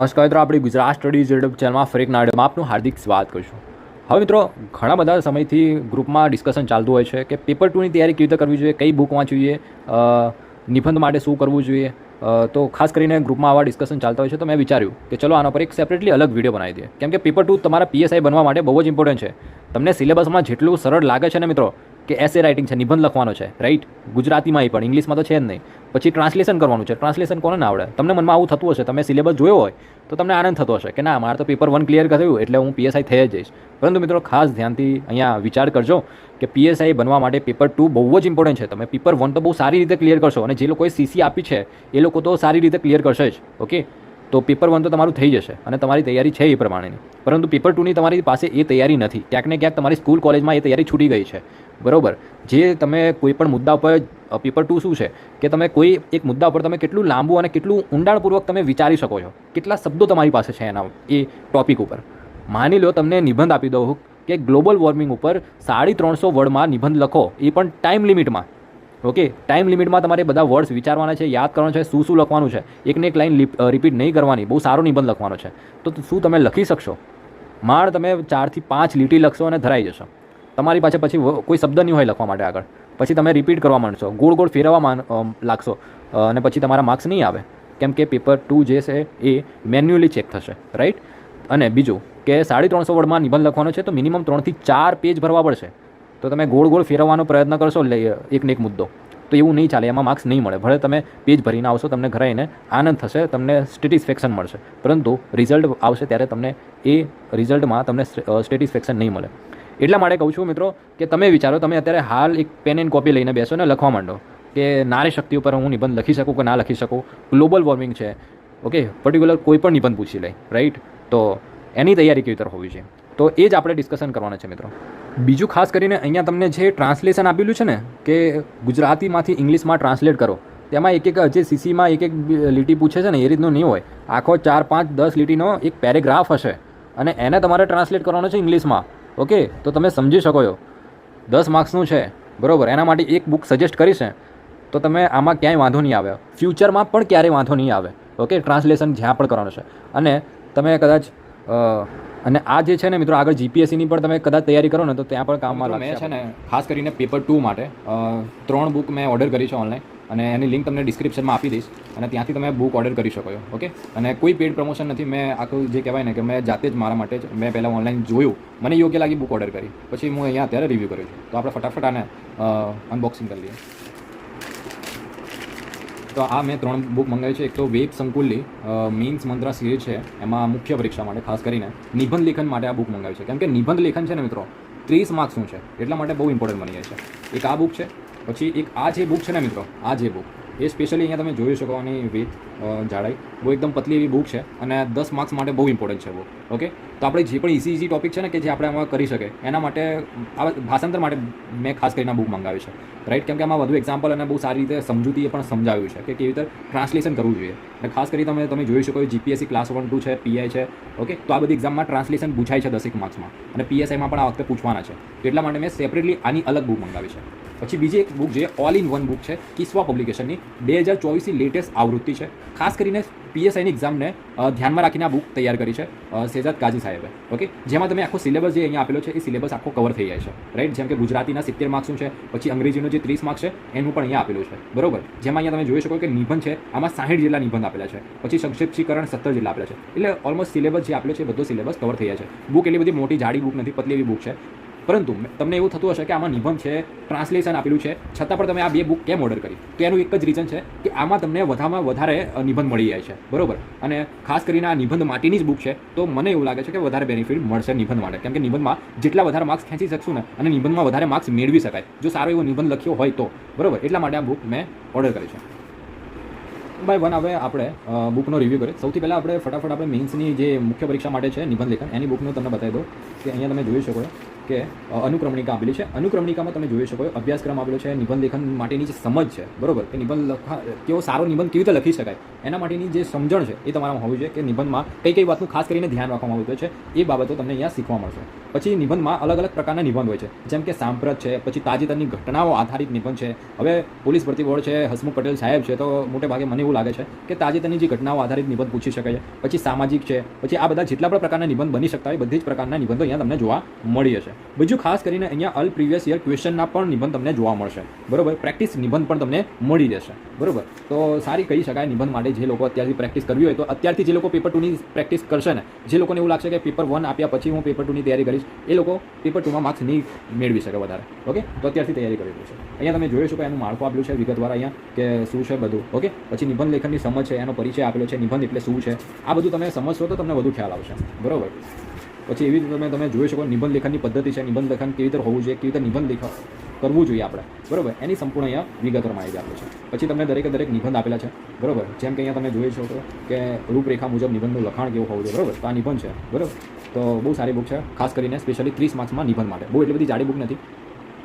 નમસ્કાર મિત્રો, આપણી ગુજરાત સ્ટડીઝ યુટ્યુબ ચેનલમાં ફરી નાડમાં આપનું હાર્દિક સ્વાગત કરું છું હવે મિત્રો, ઘણા બધા સમયથી ગ્રુપમાં ડિસ્કશન ચાલતું હોય છે કે પેપર ટુની તૈયારી કેવી રીતે કરવી જોઈએ, કઈ બુક વાંચવી જોઈએ નિબંધ માટે શું કરવું જોઈએ તો ખાસ કરીને ગ્રુપમાં આવા ડિસ્કશન ચાલતા હોય છે, તો મેં વિચાર્યું કે ચલો આના પર એક સેપરેટલી અલગ વીડિયો બનાવી દઈએ. કેમ કે પેપર ટુ તમારા પીએસઆઈ બનવા માટે બહુ જ ઇમ્પોર્ટન્ટ છે. તમને સિલેબસમાં જેટલું સરળ લાગે છે ને મિત્રો કે એસે રાઇટિંગ છે, નિબંધ લખવાનો છે રાઈટ ગુજરાતીમાં એ પણ, ઇંગ્લિશમાં તો છે જ નહીં. પછી ટ્રાન્સલેશન કરવાનું છે. ટ્રાન્સલેશન કોને ના આવડે? તમને મનમાં આવું થતું હશે, તમે સિલેબસ જોયો હોય, તો તમને આનંદ થતો હશે કે ના, મારે તો પેપર વન ક્લિયર થયું એટલે હું પીએસઆઈ થઈ જઈશ. પરંતુ મિત્રો, ખાસ ધ્યાનથી અહીંયા વિચાર કરજો કે પીએસઆઈ બનવા માટે પેપર ટુ બહુ જ ઇમ્પોર્ટન્ટ છે. તમે પેપર વન તો બહુ સારી રીતે ક્લિયર કરશો અને જે લોકોએ સીસી આપી છે, એ લોકો તો સારી રીતે ક્લિયર કરશે જ ઓકે તો પેપર વન તો તમારું થઈ જશે અને તમારી તૈયારી છે એ પ્રમાણેની. પરંતુ પેપર ટુની તમારી પાસે એ તૈયારી નથી. ક્યાંક ને ક્યાંક તમારી સ્કૂલ કોલેજમાં એ તૈયારી છૂટી ગઈ છે. બરોબર? જે તમે કોઈ પણ મુદ્દા ઉપર પેપર ટુ શું છે? કે તમે કોઈ એક મુદ્દા ઉપર તમે કેટલું લાંબુ અને કેટલું ઊંડાણપૂર્વક તમે વિચારી શકો છો. કેટલા શબ્દો તમારી પાસે છે એના, એ ટોપિક ઉપર. માની લો તમને નિબંધ આપી દઉં કે ગ્લોબલ વોર્મિંગ ઉપર સાડી ત્રણસો વર્ડમાં નિબંધ લખો, એ પણ ટાઈમ લિમિટમાં ઓકે? ટાઈમ લિમિટમાં તમારે બધા વર્ડ્સ વિચારવાના છે, યાદ કરવાનું છે, શું શું લખવાનું છે. એકને એક લાઈન રિપીટ નહીં કરવાની, બહુ સારો નિબંધ લખવાનો છે. તો શું તમે લખી શકશો? માળ તમે ચારથી પાંચ લીટી લખશો અને ધરાઈ જશો. તમારી પાસે પછી કોઈ શબ્દ નહીં હોય લખવા માટે આગળ. પછી તમે રિપીટ કરવા માંડશો. ગોળ ગોળ ફેરવવા લાગશો. અને પછી તમારા માર્ક્સ નહીં આવે. કેમ કે પેપર ટુ જે છે એ મેન્યુઅલી ચેક થશે રાઈટ અને બીજું કે સાડી ત્રણસો વર્ડમાં નિબંધ લખવાનો છે તો મિનિમમ ત્રણથી ચાર પેજ ભરવા પડશે. તો તમે ગોળ ગોળ ફેરવવાનો પ્રયત્ન કરશો એકને એક મુદ્દો. તો એવું નહીં ચાલે, એમાં માર્ક્સ નહીં મળે. ભલે તમે પેજ ભરીને આવશો, તમને ઘરે આવીને આનંદ થશે, તમને સ્ટેટિસ્ફેક્શન મળશે. પરંતુ રિઝલ્ટ આવશે ત્યારે તમને એ રિઝલ્ટમાં તમને સ્ટેટિસ્ફેક્શન નહીં મળે. એટલા માટે કહું છું મિત્રો કે તમે વિચારો, તમે અત્યારે હાલ એક પેન એન્ડ કોપી લઈને બેસો ને લખવા માંડો કે નારી શક્તિ ઉપર હું નિબંધ લખી શકું કે ના લખી શકું. ગ્લોબલ વોર્મિંગ છે. ઓકે પર્ટિક્યુલર કોઈ પણ નિબંધ પૂછી લઈ રાઈટ તો એની તૈયારી કેવી રીતે હોવી છે? તો એ જ આપણે ડિસ્કશન કરવાના છે મિત્રો. બીજું ખાસ કરીને અહીંયા તમને જે ટ્રાન્સલેશન આપેલું છે ને, કે ગુજરાતીમાંથી ઇંગ્લિશમાં ટ્રાન્સલેટ કરો, તેમાં એક એક જે સીસીમાં એક એક લીટી પૂછે છે ને, એ રીતનું નહીં હોય. આખો ચાર, પાંચ, દસ લીટીનો એક પેરેગ્રાફ હશે અને એને તમારે ટ્રાન્સલેટ કરવાનો છે ઇંગ્લિશમાં. ઓકે તો તમે સમજી શકો છો. દસ માર્ક્સનું છે બરાબર એના માટે એક બુક સજેસ્ટ કરીશ ને તો તમે આમાં ક્યાંય વાંધો નહીં આવે. ફ્યુચરમાં પણ ક્યારેય વાંધો નહીં આવે ઓકે ટ્રાન્સલેશન જ્યાં પણ કરવાનું છે. અને તમે કદાચ અને આ જે છે ને મિત્રો આગળ જીપીએસસીની પણ તમે કદાચ તૈયારી કરો ને તો ત્યાં પણ કામમાં મેં છે ને ખાસ કરીને પેપર ટુ માટે ત્રણ બુક મેં ઓર્ડર કરી છે ઓનલાઈન અને એની લિંક તમને ડિસ્ક્રિપ્શનમાં આપી દઈશ અને ત્યાંથી તમે બુક ઓર્ડર કરી શકો છો ઓકે અને કોઈ પેડ પ્રમોશન નથી, મેં આખું જે કહેવાય ને કે મેં જાતે જ મારા માટે જ, મેં પહેલાં ઓનલાઈન જોયું, મને યોગ્ય લાગી બુક ઓર્ડર કરી. પછી હું અહીંયા અત્યારે રિવ્યૂ કર્યું છું. તો આપણે ફટાફટ આને અનબોક્સિંગ કરી લઈએ. તો આ મેં ત્રણ બુક મંગાવી છે. એક તો વેબ સંકુલની મીન્સ મંત્રા સિરીઝ છે. એમાં મુખ્ય પરીક્ષા માટે, ખાસ કરીને નિબંધ લેખન માટે આ બુક મંગાવી છે. કેમ કે નિબંધ લેખન છે ને મિત્રો, ત્રીસ માર્ક્સનું છે. એટલા માટે બહુ ઇમ્પોર્ટન્ટ બની જાય છે. એક આ બુક છે પછી એક આ જે બુક છે ને મિત્રો, આ જે બુક એ સ્પેશિયલી અહીંયા તમે જોઈ શકો આની વિથ જાડાઈ. બહુ એકદમ પતલી એવી બુક છે અને દસ માર્ક્સ માટે બહુ ઇમ્પોર્ટન્ટ છે બુક ઓકે તો આપણે જે પણ ઇઝી ઇઝી ટોપિક છે ને કે જે આપણે આમાં કરી શકે એના માટે આ ભાષાંતર માટે મેં ખાસ કરીને બુક મંગાવી છે રાઈટ કેમ કે આમાં વધુ એક્ઝામ્પલ અને બહુ સારી રીતે સમજૂતીએ પણ સમજાવ્યું છે, કે કેવી રીતે ટ્રાન્સલેશન કરવું જોઈએ. અને ખાસ કરી તમે તમે જોઈ શકો જીપીએસસી ક્લાસ વન ટુ છે પીઆઈ છે ઓકે તો આ બધી એક્ઝામમાં ટ્રાન્સલેશન પૂછાય છે દસેક માર્ક્સમાં અને પીએસઆઈમાં પણ આ વખતે પૂછવાના છે. એટલા માટે મેં સેપરેટલી આની અલગ બુક મંગાવી છે. પછી બીજી એક બુક જે ઓલ ઇન વન બુક છે કિસ્વા પબ્લિકેશનની બે હજાર ચોવીસની લેટેસ્ટ આવૃત્તિ છે. ખાસ કરીને પીએસઆઈની એક્ઝામને ધ્યાનમાં રાખીને આ બુક તૈયાર કરી છે શેજાદ કાજી સાહેબે. ઓકે જેમાં તમે આખો સિલેબસ જે અહીંયા આપેલો છે, એ સિલેબસ આખો કવર થઈ જાય છે. રાઈટ જેમ કે ગુજરાતીના સિત્તેર માર્ક્સનું છે, પછી અંગ્રેજીનું જે ત્રીસ માર્ક્સ છે, એનું પણ અહીંયા આપેલું છે. બરોબર? જેમાં અહીંયા તમે જોઈ શકો કે નિબંધ છે, આમાં સાહીઠ જેટલા નિબંધ આપેલા છે. પછી સંક્ષિપ્તીકરણ સત્તર જેટલા આપેલા છે. એટલે ઓલમોસ્ટ સિલેબસ જે આપેલો છે બધો સિલેબસ કવર થઈ જાય છે. બુક એટલી બધી મોટી, જાડી બુક નથી, પતલી એવી બુક છે. પરંતુ તમને એવું થતું હશે કે આમાં નિબંધ છે ટ્રાન્સલેશન આપેલું છે, છતાં પણ તમે આ બે બુક કેમ ઓર્ડર કરી? તો એનું એક જ રીઝન છે કે આમાં તમને વધારેમાં વધારે નિબંધ મળી જાય છે. બરોબર? અને ખાસ કરીને આ નિબંધ માટેની જ બુક છે, તો મને એવું લાગે છે કે વધારે બેનિફિટ મળશે નિબંધ માટે. કેમ કે નિબંધમાં જેટલા વધારે માર્ક્સ ખેંચી શકશું ને, અને નિબંધમાં વધારે માર્ક્સ મેળવી શકાય. જો સારો એવો નિબંધ લખ્યો હોય તો. બરોબર? એટલા માટે આ બુક મેં ઓર્ડર કરી છે. બાય વન, હવે આપણે બુકનો રિવ્યૂ કરીએ. સૌથી પહેલાં આપણે ફટાફટ આપણે મેન્સની જે મુખ્ય પરીક્ષા માટે છે, નિબંધ લેખન, એની બુકનું તમને બતાવી દો કે અહીંયા તમે જોઈ શકો કે અનુક્રમણિકા આપેલી છે. અનુક્રમણિકામાં તમે જોઈ શકો, અભ્યાસક્રમ આપેલો છે, નિબંધ લેખન માટેની જે સમજ છે, બરોબર? કે નિબંધ લખા કેવો સારો નિબંધ કેવી રીતે લખી શકાય? એના માટેની જે સમજણ છે, એ તમારામાં હોવી જોઈએ કે નિબંધમાં કઈ કઈ વાતનું ખાસ કરીને ધ્યાન રાખવામાં આવતું છે, એ બાબતો તમને અહીંયા શીખવા મળશે. પછી નિબંધમાં અલગ અલગ પ્રકારના નિબંધ હોય છે, જેમ કે સાંપ્રત છે, પછી તાજેતરની ઘટનાઓ આધારિત નિબંધ છે. હવે પોલીસ ભરતી બોર્ડ છે, હસમુખ પટેલ સાહેબ છે, તો મોટે ભાગે મને એવું લાગે છે કે તાજેતરની જે ઘટનાઓ આધારિત નિબંધ પૂછી શકાય છે. પછી સામાજિક છે, પછી આ બધા જેટલા પણ પ્રકારના નિબંધ બની શકતા હોય, બધી જ પ્રકારના નિબંધો અહીંયા તમને જોવા મળી જશે. બીજું ખાસ કરીને અહીંયા અલ પ્રીવિયસ યર ક્વેશ્ચનના પણ નિબંધ તમને જોવા મળશે. બરોબર? પ્રેક્ટિસ નિબંધ પણ તમને મળી જશે બરોબર? તો સારી કહી શકાય નિબંધ માટે જે લોકો અત્યારથી પ્રેક્ટિસ કરવી હોય તો અત્યારથી જે લોકો પેપર ટુની પ્રેક્ટિસ કરશે ને, જે લોકોને એવું લાગશે કે પેપર વન આપ્યા પછી હું પેપર ટુની તૈયારી કરીશ, એ લોકો પેપર ટુમાં માર્ક્સ નહીં મેળવી શકે વધારે. ઓકે? તો અત્યારથી તૈયારી કરવી પડશે. અહીંયા તમે જોઈ શકો એનું માળખું આપેલું છે વિગતવાર અહીંયા કે શું છે બધું. ઓકે? પછી નિબંધ લેખનની સમજ છે, એનો પરિચય આપેલો છે, નિબંધ એટલે શું છે? આ બધું તમે સમજશો તો તમને વધુ ખ્યાલ આવશે. બરોબર? પછી એવી રીતે તમે તમે જોઈ શકો નિબંધ લેખનની પદ્ધતિ છે. નિબંધ લેખન કેવી રીતે હોવું જોઈએ, કેવી રીતે નિબંધ લેખન કરવું જોઈએ આપણે. બરોબર? એની સંપૂર્ણ અહીંયા વિગતવાર માહિતી આપે છે. પછી તમને દરેકે દરેક નિબંધ આપેલા છે. બરોબર? જેમ કે અહીંયા તમે જોઈ શકો કે રૂપરેખા મુજબ નિબંધનું લખાણ કેવું હોવું જોઈએ. બરોબર? તો આ નિબંધ છે. બરોબર? તો બહુ સારી બુક છે. ખાસ કરીને સ્પેશિયલી ત્રીસ માર્ક્સમાં નિબંધ માટે. બહુ એટલી બધી જાડી બુક નથી.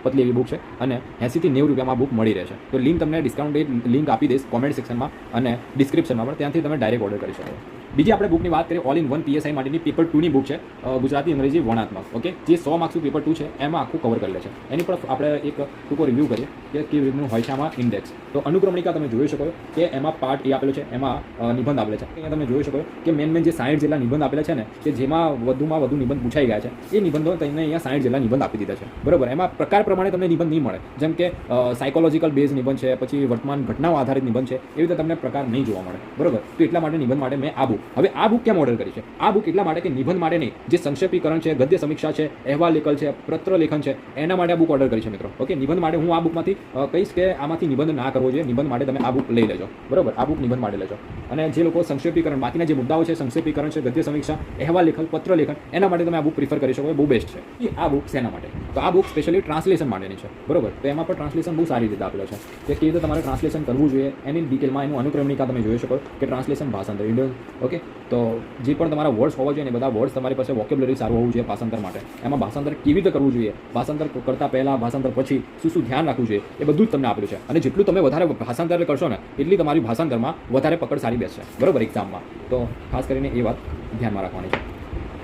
પતલી એવી બુક છે. અને એંસીથી નેવું રૂપિયામાં બુક મળી રહેશે તો લિંક તમને ડિસ્કાઉન્ટ લિંક આપી દઈશ કોમેન્ટ સેક્શનમાં અને ડિસ્ક્રિપ્શનમાં પણ. ત્યાંથી તમે ડાયરેક્ટ ઓર્ડર કરી શકો. બીજી આપણે બુકની વાત કરીએ ઓલ ઇન વન પીએસઆઈ માટેની પેપર ટુની બુક છે ગુજરાતી અંગ્રેજી વર્ણાત્મક ઓકે જે સો માર્ક્સનું પેપર ટુ છે, એમાં આખું કવર કરી લે છે. એની પર આપણે એક ટૂંકો રિવ્યૂ કરીએ કે કેવી રીતનું હોય છે આમાં ઇન્ડેક્સ તો અનુક્રમણિકા તમે જોઈ શકો કે એમાં પાર્ટ એ આપેલો છે, એમાં નિબંધ આપેલા છે. અહીંયા તમે જોઈ શકો કે મેન મેન જે સાઠ જેટલા નિબંધ આપેલા છે ને, કે જેમાં વધુમાં વધુ નિબંધ પૂછાઈ ગયા છે, એ નિબંધો તમને અહીંયા સાઠ જેટલા નિબંધ આપી દીધા છે. બરાબર? એમાં પ્રકાર પ્રમાણે તમને નિબંધ નહીં મળે. જેમ કે સાયકોલોજીકલ બેઝ નિબંધ છે, પછી વર્તમાન ઘટનાઓ આધારિત નિબંધ છે, એવી રીતે તમને પ્રકાર નહીં જોવા મળે. બરાબર? તો એટલા માટે નિબંધ માટે મેં આ બુક હવે આ બુક કેમ ઓર્ડર કરી છે? આ બુક એટલા માટે કે નિબંધ માટે નહીં, જે સંક્ષેપીકરણ છે, ગદ્ય સમીક્ષા છે, અહેવાલ લેખન છે પત્ર લેખન છે, એના માટે આ બુક ઓર્ડર કરી છે મિત્રો. ઓકે નિબંધ માટે હું આ બુકમાંથી કહીશ કે આમાંથી નિબંધ ના કરવો જોઈએ. નિબંધ માટે તમે આ બુક લઈ લેજો. બરોબર? આ બુક નિબંધ માટે લેજો. અને જે લોકો સંક્ષેપીકરણ, બાકીના જે મુદ્દાઓ છે, સંક્ષેપીકરણ છે, ગદ્ય સમીક્ષા, અહેવાલ લેખન પત્ર લેખન એના માટે તમે આ બુક પ્રિફર કરી શકો. એ બહુ બેસ્ટ છે. એ આ બુક શેના માટે? તો આ બુક સ્પેશિયલી ટ્રાન્સલેશન માટેની છે. બરોબર? તો એમાં પણ ટ્રાન્સલેશન બહુ સારી રીતે આપેલો છે. કે કેવી રીતે તમારે ટ્રાન્સલેશન કરવું જોઈએ, એની ડિટેલમાં એનું અનુક્રમણિકા તમે જોઈ શકો કે ટ્રાન્સલેશન ભાષાંતર. ઇન્ડિયન ઓકે તો જે પણ તમારા વર્ડ્સ હોવા જોઈએ ને બધા વર્ડ્સ તમારી પાસે વોકેબ્લરી સારું હોવું જોઈએ ભાષાંતર માટે. એમાં ભાષાંતર કેવી રીતે કરવું જોઈએ? ભાષાંતર કરતા પહેલાં, ભાષાંતર પછી શું શું ધ્યાન રાખવું જોઈએ? એ બધું જ તમને આપેલું છે. અને જેટલું તમે વધારે ભાષાંતર કરશો ને, એટલી તમારી ભાષાંતરમાં વધારે પકડ સારી બેસશે. બરોબર એક્ઝામમાં તો ખાસ કરીને એ વાત ધ્યાનમાં રાખવાની છે.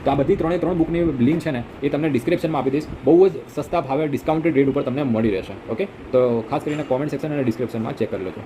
તો આ બધી ત્રણે ત્રણ બુકની લિંક છે ને, એ તમને ડિસ્ક્રિપ્શનમાં આપી દઈશ. બહુ જ સસ્તા ભાવે ડિસ્કાઉન્ટેડ રેટ ઉપર તમને મળી રહેશે. ઓકે? તો ખાસ કરીને કોમેન્ટ સેક્શન અને ડિસ્ક્રિપ્શનમાં ચેક કરી લેજો.